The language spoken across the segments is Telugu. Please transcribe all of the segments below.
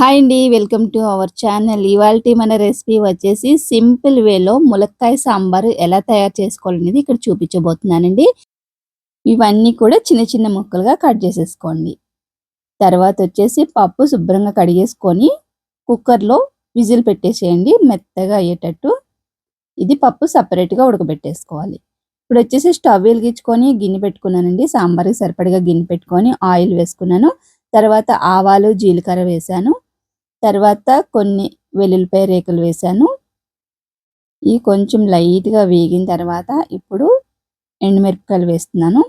హాయ్ అండి వెల్కమ్ టు అవర్ ఛానల్. ఇవాళ మన రెసిపీ వచ్చేసి సింపుల్ వేలో ములక్కాయ సాంబార్ ఎలా తయారు చేసుకోవాలనేది ఇక్కడ చూపించబోతున్నానండి. ఇవన్నీ కూడా చిన్న చిన్న ముక్కలుగా కట్ చేసేసుకోండి. తర్వాత వచ్చేసి పప్పు శుభ్రంగా కడిగేసుకొని కుక్కర్లో విజిల్ పెట్టేసేయండి మెత్తగా అయ్యేటట్టు. ఇది పప్పు సపరేట్గా ఉడకబెట్టేసుకోవాలి. ఇప్పుడు వచ్చేసి స్టవ్ వెలిగించుకొని గిన్నె పెట్టుకున్నానండి. సాంబార్కి సరిపడిగా గిన్నె పెట్టుకొని ఆయిల్ వేసుకున్నాను. తర్వాత ఆవాలు జీలకర్ర వేసాను. తర్వాత కొన్ని వెల్లుల్లిపాయ రేకులు వేసాను ఇవి కొంచెం లైట్గా వేగిన తర్వాత ఇప్పుడు ఎండుమిరపకాయలు వేస్తున్నాను.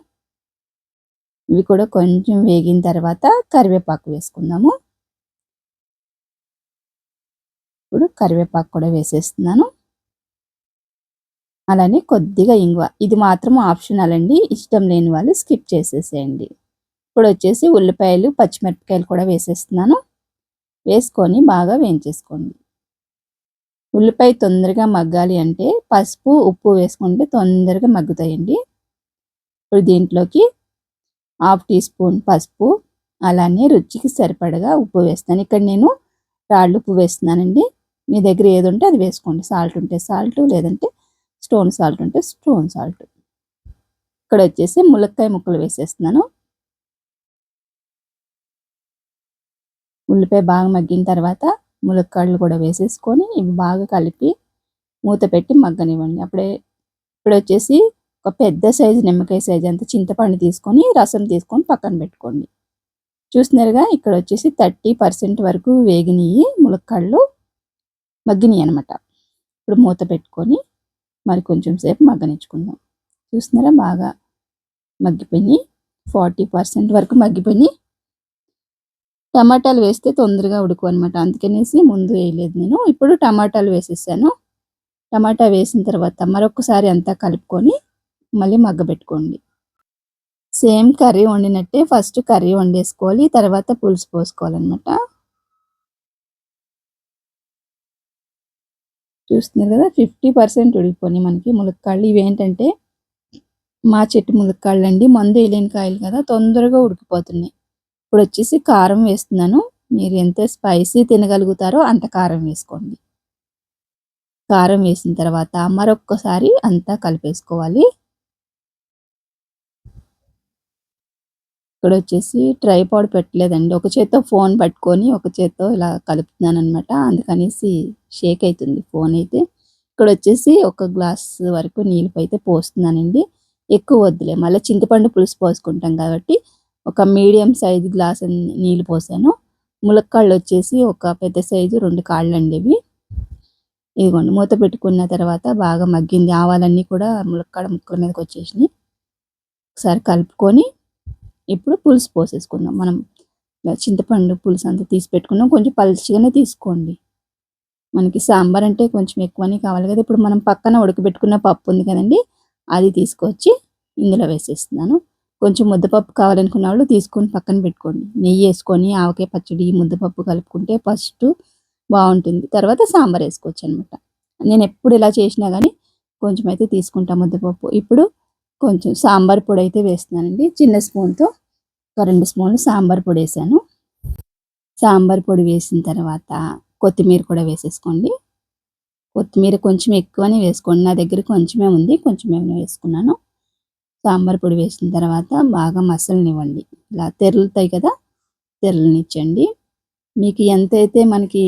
ఇవి కూడా కొంచెం వేగిన తర్వాత కరివేపాకు వేసుకుందాము. ఇప్పుడు కరివేపాకు కూడా వేసేస్తున్నాను. అలానే కొద్దిగా ఇంగువ. ఇది మాత్రం ఆప్షనల్ అండి. ఇష్టం లేని వాళ్ళు స్కిప్ చేసేసేయండి. ఇప్పుడు వచ్చేసి ఉల్లిపాయలు పచ్చిమిరపకాయలు కూడా వేసేస్తున్నాను. వేసుకొని బాగా వేయించేసుకోండి. ఉల్లిపాయ తొందరగా మగ్గాలి అంటే పసుపు ఉప్పు వేసుకుంటే తొందరగా మగ్గుతాయండి. ఇప్పుడు దీంట్లోకి హాఫ్ టీ స్పూన్ పసుపు అలానే రుచికి సరిపడగా ఉప్పు వేస్తాను. ఇక్కడ నేను రాళ్ళు ఉప్పు వేస్తున్నానండి. మీ దగ్గర ఏది ఉంటే అది వేసుకోండి. సాల్ట్ ఉంటే సాల్ట్ లేదంటే స్టోన్ సాల్ట్ ఉంటే స్టోన్ సాల్ట్. ఇక్కడ వచ్చేసి ములక్కాయ ముక్కలు వేసేస్తున్నాను. ఉల్లిపాయ బాగా మగ్గిన తర్వాత ములక్కాడలు కూడా వేసేసుకొని ఇవి బాగా కలిపి మూత పెట్టి మగ్గనివ్వండి. అప్పుడే ఇప్పుడు వచ్చేసి ఒక పెద్ద సైజు నిమ్మకాయ సైజు అంత చింతపండు తీసుకొని రసం తీసుకొని పక్కన పెట్టుకోండి. చూస్తున్నారుగా ఇక్కడ వచ్చేసి థర్టీ పర్సెంట్ వరకు వేగినవి ములక్కాడలు మగ్గినాయి అనమాట ఇప్పుడు మూత పెట్టుకొని మరి కొంచెం సేపు మగ్గనిచ్చుకుందాం. చూస్తున్నారా బాగా మగ్గిపోయినాయి. ఫార్టీ పర్సెంట్ వరకు మగ్గిపోయి టమాటాలు వేస్తే తొందరగా ఉడుకు అనమాట అందుకనేసి ముందు వేయలేదు నేను. ఇప్పుడు టమాటాలు వేసేసాను. టమాటా వేసిన తర్వాత మరొకసారి అంతా కలుపుకొని మళ్ళీ మగ్గబెట్టుకోండి సేమ్ కర్రీ వండినట్టే ఫస్ట్ కర్రీ వండేసుకోవాలి తర్వాత పులుసు పోసుకోవాలన్నమాట. చూస్తున్నారు కదా ఫిఫ్టీ పర్సెంట్ ఉడికిపోయి మనకి ములక్కాళ్ళు. ఇవేంటంటే మా చెట్టు ములక్కాళ్ళు అండి మందు వేయలేని కాయలు కదా తొందరగా ఉడికిపోతున్నాయి. ఇప్పుడు వచ్చేసి కారం వేస్తున్నాను. మీరు ఎంత స్పైసీ తినగలుగుతారో అంత కారం వేసుకోండి. కారం వేసిన తర్వాత మరొక్కసారి అంతా కలిపేసుకోవాలి. ఇక్కడ వచ్చేసి ట్రైపాడ్ పెట్టలేదండి. ఒక చేత్తో ఫోన్ పట్టుకొని ఒక చేత్తో ఇలా కలుపుతున్నాను అనమాట అందుకనేసి షేక్ అవుతుంది ఫోన్ అయితే. ఇక్కడ వచ్చేసి ఒక గ్లాస్ వరకు నీళ్ళు అయితే పోస్తున్నానండి. ఎక్కువ వద్దులే. మళ్ళీ చింతపండు పులుసు పోసుకుంటాం కాబట్టి ఒక మీడియం సైజు గ్లాస్ నీళ్ళు పోసాను. ములక్కాళ్ళు వచ్చేసి ఒక పెద్ద సైజు రెండు కాళ్ళు అండి ఇవి. ఇదిగోండి మూత పెట్టుకున్న తర్వాత బాగా మగ్గింది. ఆవాలన్నీ కూడా ములక్కాడ ముక్కల మీదకి వచ్చేసినాయి. ఒకసారి కలుపుకొని ఇప్పుడు పులుసు పోసేసుకుందాం. మనం చింతపండు పులుసు అంతా తీసి పెట్టుకున్నాం. కొంచెం పలుచగానే తీసుకోండి. మనకి సాంబార్ అంటే కొంచెం ఎక్కువనే కావాలి కదా. ఇప్పుడు మనం పక్కన ఉడకబెట్టుకున్న పప్పు ఉంది కదండి అది తీసుకొచ్చి ఇందులో వేసేస్తున్నాను. కొంచెం ముద్దపప్పు కావాలనుకున్న వాళ్ళు తీసుకొని పక్కన పెట్టుకోండి. నెయ్యి వేసుకొని ఆవకాయ పచ్చడి ముద్దపప్పు కలుపుకుంటే ఫస్ట్ బాగుంటుంది. తర్వాత సాంబార్ వేసుకోవచ్చు అనమాట నేను ఎప్పుడు ఇలా చేసినా కానీ కొంచెం అయితే తీసుకుంటాను ముద్దపప్పు. ఇప్పుడు కొంచెం సాంబార్ పొడి అయితే వేస్తున్నానండి. చిన్న స్పూన్తో ఒక రెండు స్పూన్లు సాంబార్ పొడి వేసాను. సాంబార్ పొడి వేసిన తర్వాత కొత్తిమీర కూడా వేసేసుకోండి. కొత్తిమీర కొంచెం ఎక్కువనే వేసుకోండి. నా దగ్గర కొంచెమే ఉంది. కొంచెమే వేసుకున్నాను. సాంబార్ పొడి వేసిన తర్వాత బాగా మసలనివ్వండి. ఇలా తెరలుతాయి కదా తెరలనిచ్చండి. మీకు ఎంతైతే మనకి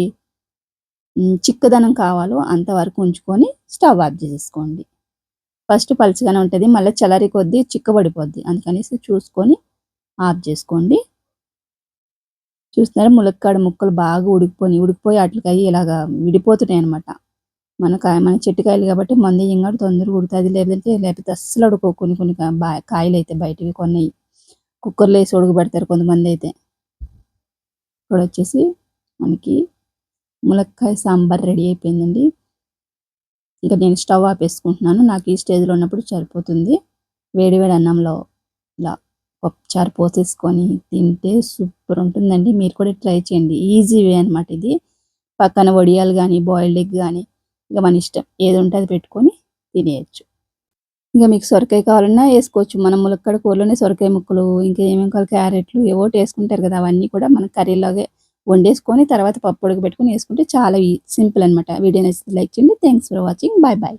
చిక్కదనం కావాలో అంతవరకు ఉంచుకొని స్టవ్ ఆఫ్ చేసేసుకోండి. ఫస్ట్ పలుచగానే ఉంటుంది మళ్ళీ చలరి కొద్దీ చిక్కబడిపోద్ది. అందుకనేసి చూసుకొని ఆఫ్ చేసుకోండి. చూస్తున్నారా ములక్కాడ ముక్కలు బాగా ఉడికిపోయి ఉడికిపోయి అట్లకి ఇలాగా విడిపోతున్నాయి అనమాట మన కాయ మన చెట్టు కాయలు కాబట్టి మంది ఇంగడు తొందరగా ఉడుతుంది. లేదంటే లేకపోతే అస్సలు అడుకో కొన్ని కొన్ని కాయలు అయితే బయటవి కొన్ని కుక్కర్లో వేసి ఉడకబెడతారు కొంతమంది అయితే ఇక్కడ వచ్చేసి మనకి ములక్కాయ సాంబార్ రెడీ అయిపోయిందండి. ఇంకా నేను స్టవ్ ఆపేసుకుంటున్నాను. నాకు ఈ స్టేజ్లో ఉన్నప్పుడు సరిపోతుంది. వేడివేడి అన్నంలో ఇలా పప్పుచారు పోసేసుకొని తింటే సూపర్ ఉంటుందండి. మీరు కూడా ట్రై చేయండి. ఈజీ వే అనమాట ఇది. పక్కన వడియాలు కానీ బాయిల్డ్ ఎగ్ కానీ ఇంకా మన ఇష్టం. ఏది ఉంటే అది పెట్టుకొని తినేయచ్చు. ఇంకా మీకు సొరకాయ కావాలన్నా వేసుకోవచ్చు. మనం ములక్కడ కూరలోనే సొరకాయ ముక్కలు ఇంకా ఏమేమి కావాలి? క్యారెట్లు ఏవోటి వేసుకుంటారు కదా అవన్నీ కూడా మన కర్రీలాగే వండేసుకొని తర్వాత పప్పు ఉడకబెట్టుకొని వేసుకుంటే చాలా సింపుల్ అనమాట వీడియో నచ్చితే లైక్ చేయండి. Thanks for watching bye bye